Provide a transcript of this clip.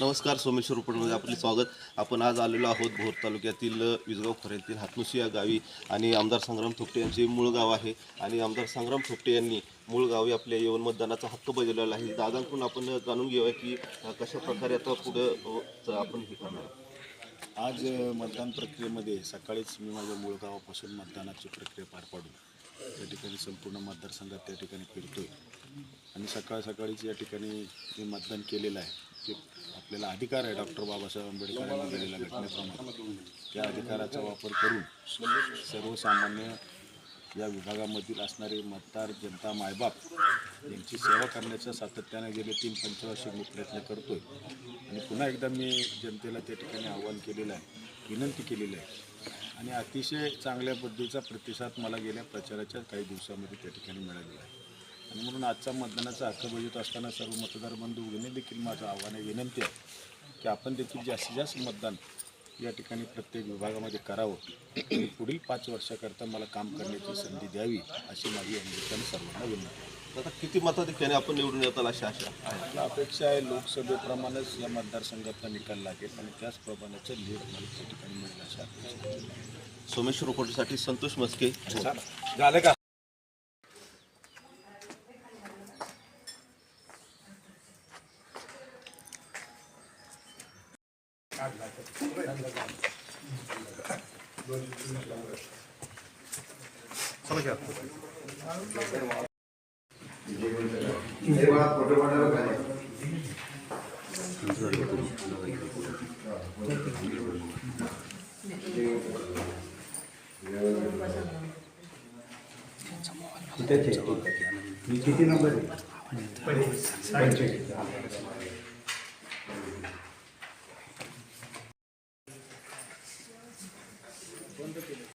नमस्कार सोमेश्वर उपटमध्ये आपले स्वागत. आपण आज आलेलो आहोत भोर तालुक्यातील विजगाव खोऱ्यातील हातनुशी या गावी आणि आमदार संग्राम थोपटे यांचे मूळ गाव आहे. आणि आमदार संग्राम थोपटे यांनी मूळ गावी आपल्या येऊन मतदानाचा हक्क बजावलेला आहे. दादांकडून आपण जाणून घेऊया की कशा प्रकारे आता पुढं आपण हे करणार आज मतदान प्रक्रियेमध्ये सकाळीच मी माझ्या मूळ गावापासून मतदानाची प्रक्रिया पार पाडून त्या ठिकाणी संपूर्ण मतदारसंघात त्या ठिकाणी फिरतोय. आणि सकाळ सकाळीच या ठिकाणी जे मतदान केलेलं आहे. ते आपल्याला अधिकार आहे डॉक्टर बाबासाहेब आंबेडकरांनी दिलेल्या घटनेप्रमाणे. त्या अधिकाराचा वापर करून सर्वसामान्य या विभागामधील असणारे मतदार जनता मायबाप यांची सेवा करण्याचा सातत्याने गेले तीन पंचवर्षी मी प्रयत्न करतोय. आणि पुन्हा एकदा मी जनतेला त्या ठिकाणी आव्हान केलेलं आहे विनंती केलेली आहे. आणि अतिशय चांगल्या पद्धतीचा प्रतिसाद मला गेल्या प्रचाराच्या काही दिवसामध्ये त्या ठिकाणी मिळालेला आहे. आणि म्हणून आजचा मतदानाचा हक्क बजावत असताना सर्व मतदार बंधूंनी देखील माझं आव्हान आहे विनंती आहे की आपण देखील जास्तीत जास्त मतदान या ठिकाणी प्रत्येक विभागामध्ये करावं आणि पुढील पाच वर्षाकरता मला काम करण्याची संधी द्यावी अशी माझी अमेरिकन सर्वांना विनंती आहे. आता किती मताधिक्याने आपण निवडून येताल अशी आशा आहे मला अपेक्षा आहे लोकसभेप्रमाणेच या मतदारसंघातला निकाल लागेल आणि त्याचप्रमाणेचं लीड मला त्या ठिकाणी मिळेल अशा अपेक्षा आहे. सोमेश्वर उपटसाठी संतोष मस्के झालं का किती नंबर आहे पंचवीस. ಒಂದು ಕಿಲೋ